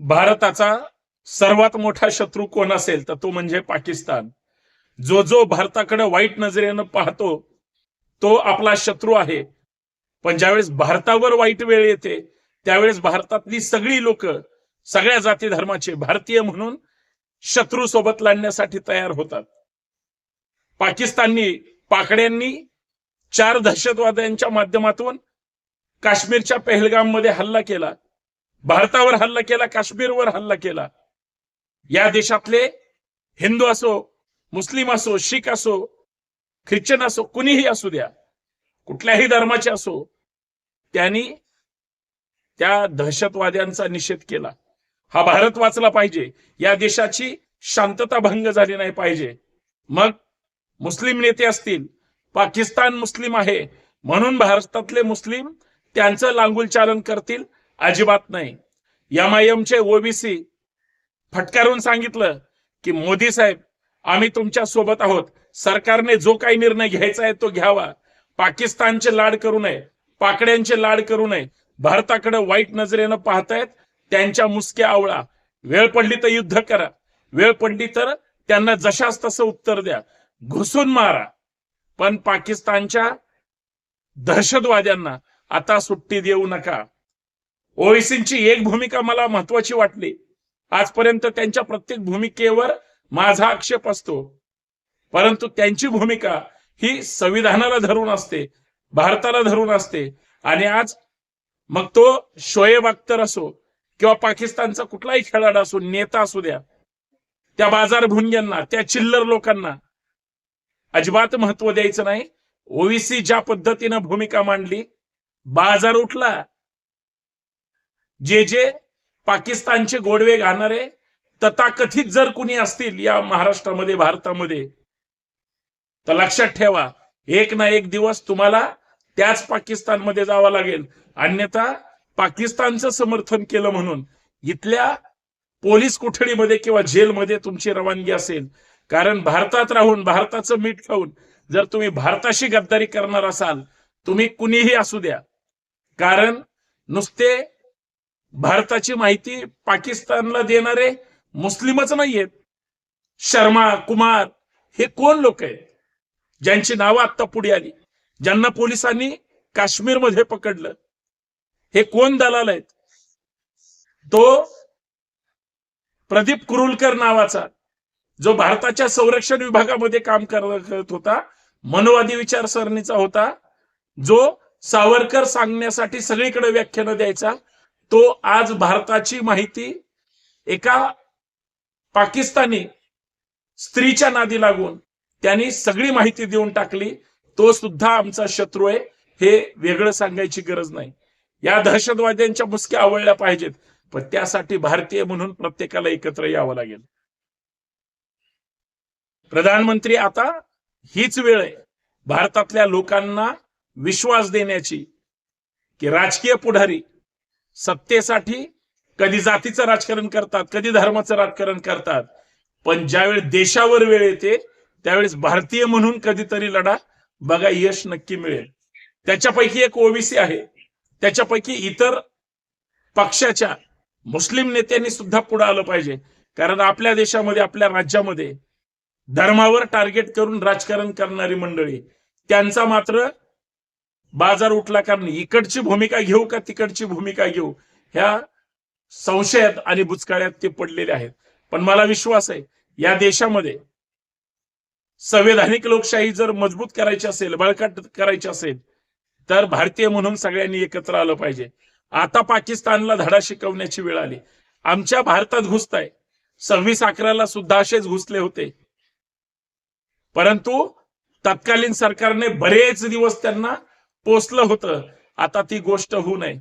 भारताचा सर्वात मोठा शत्रू कोण असेल तर तो म्हणजे पाकिस्तान. जो जो भारताकडे वाईट नजरेनं पाहतो तो आपला शत्रू आहे. पण ज्यावेळेस भारतावर वाईट वेळ येते त्यावेळेस भारतातली सगळी लोक सगळ्या जाती धर्माचे भारतीय म्हणून शत्रू सोबत लढण्यासाठी तयार होतात. पाकिस्ताननी पाकड्यांनी चार दहशतवाद्यांच्या माध्यमातून काश्मीरच्या पहलगाममध्ये हल्ला केला. भारतावर हल्ला केला काश्मीरवर हल्ला केला. या देशातले हिंदू असो मुस्लिम असो शीख असो ख्रिश्चन असो कुणीही असू द्या कुठल्याही धर्माचे असो त्यांनी त्या दहशतवाद्यांचा निषेध केला. हा भारत वाचला पाहिजे. या देशाची शांतता भंग झाली नाही पाहिजे. मग मुस्लिम नेते असतील पाकिस्तान मुस्लिम आहे म्हणून भारतातले मुस्लिम त्यांचं लांगुल चालन करतील अजिबात नाही. एमआयएमचे आय ओबीसी फटकारून सांगितलं की मोदी साहेब आम्ही तुमच्यासोबत आहोत. सरकारने जो काही निर्णय घ्यायचा आहे तो घ्यावा. पाकिस्तानचे लाड करू नये पाकड्यांचे लाड करू नये. भारताकडे वाईट नजरेनं पाहतायत त्यांच्या मुसक्या आवळा. वेळ पडली तर युद्ध करा. वेळ पडली तर त्यांना जशास तसं उत्तर द्या. घुसून मारा. पण पाकिस्तानच्या दहशतवाद्यांना आता सुट्टी देऊ नका. ओवेसींची एक भूमिका मला महत्वाची वाटली. आजपर्यंत त्यांच्या प्रत्येक भूमिकेवर माझा आक्षेप असतो. परंतु त्यांची भूमिका ही संविधानाला धरून असते भारताला धरून असते. आणि आज मग तो शोएब अख्तर असो किंवा पाकिस्तानचा कुठलाही खेळाडू असो नेता असू द्या त्या बाजार भुंग्यांना त्या चिल्लर लोकांना अजिबात महत्त्व द्यायचं नाही. ओवीसी ज्या पद्धतीनं भूमिका मांडली बाजार उठला जे जे पाकिस्तानचे गोडवे घालणारे तथाकथित जर कुणी असतील या महाराष्ट्रामध्ये भारतामध्ये तर लक्षात ठेवा एक ना एक दिवस तुम्हाला त्याच पाकिस्तानमध्ये जावं लागेल. अन्यथा पाकिस्तानचं समर्थन केलं म्हणून इथल्या पोलीस कोठडीमध्ये किंवा जेलमध्ये तुमची रवानगी असेल. कारण भारतात राहून भारताचं मीठ खाऊन जर तुम्ही भारताशी गद्दारी करणार असाल तुम्ही कुणीही असू द्या. कारण नुसते भारताची माहिती पाकिस्तानला देणारे मुस्लिमच नाहीयेत. शर्मा कुमार हे कोण लोक आहेत? ज्यांची नावं आत्ता पुढे आली. ज्यांना पोलिसांनी काश्मीरमध्ये पकडलं. हे कोण दलाल आहेत? तो प्रदीप कुरुलकर नावाचा जो भारताच्या संरक्षण विभागामध्ये काम करत होता मनोवादी विचारसरणीचा होता जो सावरकर सांगण्यासाठी सगळीकडे व्याख्यानं द्यायचा तो आज भारताची माहिती एका पाकिस्तानी स्त्रीच्या नादी लागून त्यांनी सगळी माहिती देऊन टाकली तो सुद्धा आमचा शत्रू आहे हे वेगळं सांगायची गरज नाही. या दहशतवाद्यांच्या मुसक्या आवडल्या पाहिजेत पण त्यासाठी भारतीय म्हणून प्रत्येकाला एकत्र यावं लागेल. प्रधानमंत्री आता हीच वेळ आहे. भारतातल्या लोकांना विश्वास देण्याची की राजकीय पुढारी सत्तेसाठी कधी जातीचं राजकारण करतात कधी धर्माचं राजकारण करतात. पण ज्यावेळी देशावर वेळ येते त्यावेळेस भारतीय म्हणून कधीतरी लढा बघा यश नक्की मिळेल. त्याच्यापैकी एक ओबीसी आहे. त्याच्यापैकी इतर पक्षाच्या मुस्लिम नेत्यांनी सुद्धा पुढे आलं पाहिजे. कारण आपल्या देशामध्ये आपल्या राज्यामध्ये धर्मावर टार्गेट करून राजकारण करणारी मंडळी त्यांचा मात्र बाजार उठला कारण इकडची भूमिका घेऊ का तिकडची भूमिका घेऊ? ह्या संशयात आणि बुचकाळ्यात ते पडलेले आहेत. पण मला विश्वास आहे या देशामध्ये संवैधानिक लोकशाही जर मजबूत करायची असेल बळकट करायची असेल तर भारतीय म्हणून सगळ्यांनी एकत्र आलं पाहिजे. आता पाकिस्तानला धडा शिकवण्याची वेळ आली. आमच्या भारतात घुसताय. सव्वीस अकराला सुद्धा असेच घुसले होते. परंतु तत्कालीन सरकारने बरेच दिवस त्यांना पोचलं होतं. आता ती गोष्ट होऊ नये.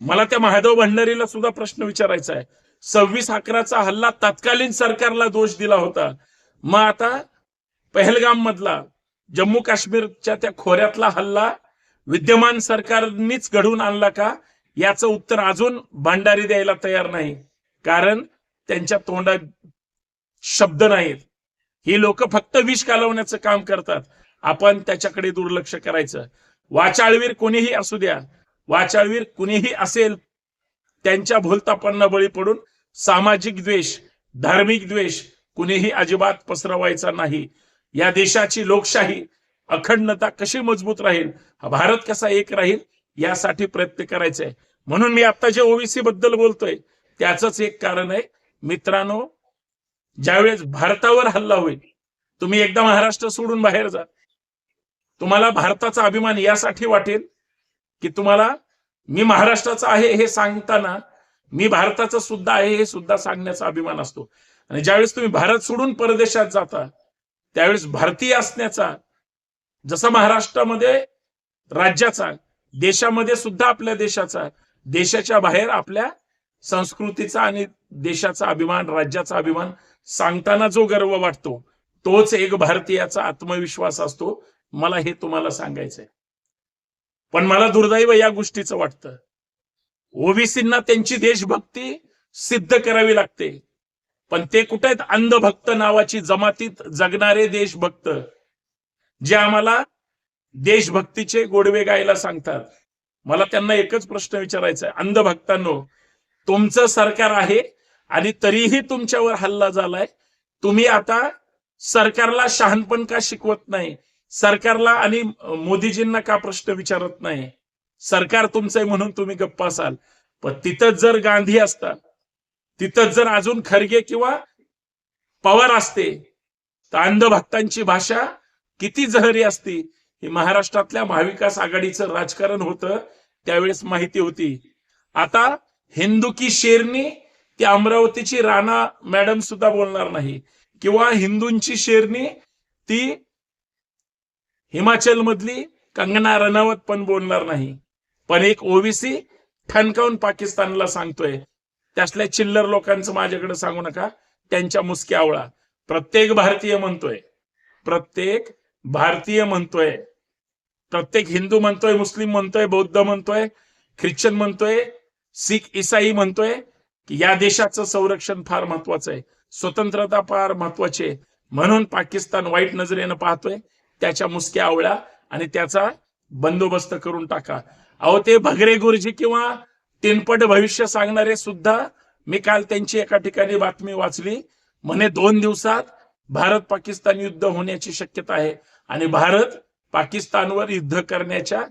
मला त्या महादेव भंडारीला सुद्धा प्रश्न विचारायचा आहे. सव्वीस अकराचा हल्ला तत्कालीन सरकारला दोष दिला होता. मग आता पहलगाम मधला जम्मू काश्मीरच्या त्या खोऱ्यातला हल्ला विद्यमान सरकारनीच घडवून आणला का? याचं उत्तर अजून भांडारी द्यायला तयार नाही. कारण त्यांच्या तोंडात शब्द नाहीत. ही लोक फक्त विष कालवण्याचं काम करतात. आपण त्याच्याकडे दुर्लक्ष करायचं. वाचाळवीर कोणीही असू द्या. वाचाळवीर कुणीही असेल त्यांच्या भोलतापांना बळी पडून सामाजिक द्वेष धार्मिक द्वेष कुणीही अजिबात पसरवायचा नाही. या देशाची लोकशाही अखंडता कशी मजबूत राहील? हा भारत कसा एक राहील? यासाठी प्रयत्न करायचा आहे म्हणून मी आता जे ओबीसी बद्दल बोलतोय त्याच एक कारण आहे. मित्रांनो ज्यावेळेस भारतावर हल्ला होईल तुम्ही एकदा महाराष्ट्र सोडून बाहेर जा. तुम्हाला भारताचा अभिमान यासाठी वाटेल की तुम्हाला मी महाराष्ट्राचा आहे हे सांगताना मी भारताचं सुद्धा आहे हे सुद्धा सांगण्याचा अभिमान असतो. आणि ज्यावेळेस तुम्ही भारत सोडून परदेशात जाता त्यावेळेस भारतीय असण्याचा जसा महाराष्ट्रामध्ये राज्याचा देशामध्ये सुद्धा आपल्या देशाचा देशाच्या बाहेर आपल्या संस्कृतीचा आणि देशाचा अभिमान राज्याचा अभिमान सांगताना जो गर्व वाटतो तोच एक भारतीयाचा आत्मविश्वास असतो. मला हे तुम्हाला सांगायचंय. पण मला दुर्दैव या गोष्टीचं वाटतं. ओबीसींना त्यांची देशभक्ती सिद्ध करावी लागते. पण ते कुठे आहेत? अंधभक्त नावाची जमातीत जगणारे देशभक्त. जे आम्हाला देशभक्तीचे गोडवे गायला सांगतात. मला त्यांना एकच प्रश्न विचारायचा आहे अंधभक्तांनो तुमचं सरकार आहे आणि तरीही तुमच्यावर हल्ला झालाय. तुम्ही आता सरकारला शहाणपण का शिकवत नाही? सरकारला आणि मोदीजींना का प्रश्न विचारत नाही? सरकार तुमचं आहे म्हणून तुम्ही गप्प असाल. पण तिथंच जर गांधी असता तिथंच जर अजून खरगे किंवा पवार असते तर अंधभक्तांची भाषा किती जहरी असती? ही महाराष्ट्रातल्या महाविकास आघाडीचं राजकारण होतं त्यावेळेस माहिती होती. आता हिंदू की शेरनी ती अमरावतीची राणा मॅडम सुद्धा बोलणार नाही. किंवा हिंदूंची शेरनी ती हिमाचल मधली कंगना रनवत पण बोलणार नाही. पण एक ओबीसी ठणकावून पाकिस्तानला सांगतोय. त्यातल्या चिल्लर लोकांचं माझ्याकडे सांगू नका. त्यांच्या मुसक्या आवळा. प्रत्येक भारतीय म्हणतोय. प्रत्येक भारतीय म्हणतोय. प्रत्येक हिंदू म्हणतोय मुस्लिम म्हणतोय बौद्ध म्हणतोय ख्रिश्चन म्हणतोय सिख इसाई म्हणतोय की या देशाचं संरक्षण फार महत्वाचं आहे. स्वतंत्रता फार महत्वाची आहे. म्हणून पाकिस्तान वाईट नजरेनं पाहतोय. त्याच्या मुसक्या आवळ्या आणि त्याचा बंदोबस्त करून टाका. अहो ते भगरे गुरुजी किंवा तिनपट भविष्य सांगणारे सुद्धा मी काल त्यांची एका ठिकाणी बातमी वाचली. म्हणे दोन दिवसात भारत पाकिस्तान युद्ध होण्याची शक्यता आहे आणि भारत पाकिस्तानवर युद्ध करण्याच्या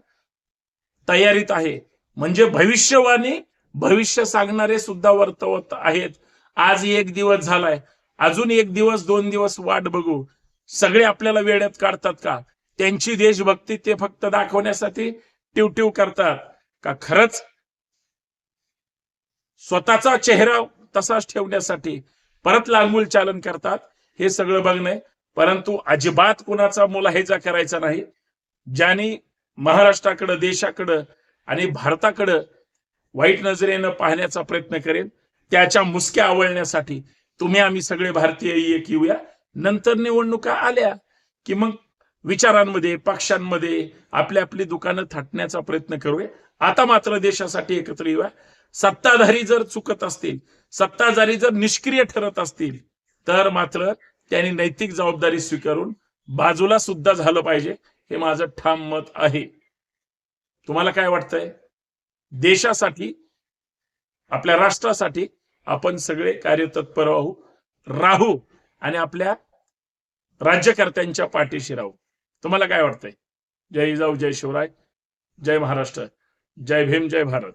तयारीत आहे. म्हणजे भविष्यवाणी भविष्य सांगणारे सुद्धा वर्तवत आहेत. आज एक दिवस झालाय. अजून एक दिवस दोन दिवस वाट बघू. सगळे आपल्याला वेळेत काढतात का? त्यांची देशभक्ती ते फक्त दाखवण्यासाठी टिवटिव करतात. का खरंच? स्वतःचा चेहरा तसाच ठेवण्यासाठी परत लांगुल चालन करतात. हे सगळं बघणं. परंतु अजिबात कुणाचा मुलाहेजा करायचा नाही. ज्यांनी महाराष्ट्राकडं देशाकडं आणि भारताकडं वाईट नजरेनं पाहण्याचा प्रयत्न करेन त्याच्या मुसक्या आवळण्यासाठी तुम्ही आम्ही सगळे भारतीय एक येऊया. नंतर निवडणुका आल्या की मग विचारांमध्ये पक्षांमध्ये आपली आपली दुकानं थाटण्याचा प्रयत्न करूया. आता मात्र देशासाठी एकत्र येऊया. सत्ताधारी जर चुकत असतील सत्ताधारी जर निष्क्रिय ठरत असतील तर मात्र त्यांनी नैतिक जबाबदारी स्वीकारून बाजूला सुद्धा झालं पाहिजे. हे माझं ठाम मत आहे. तुम्हाला काय वाटतंय? देशासाठी आपल्या राष्ट्रासाठी आपण सगळे कार्यतत्पर राहू राहू. आणि आपल्या राज्यकर्त्यांच्या पाठीशी राहू. तुम्हाला काय वाटतंय? जय जाऊ जय शिवराय. जय महाराष्ट्र. जय भीम जय भारत.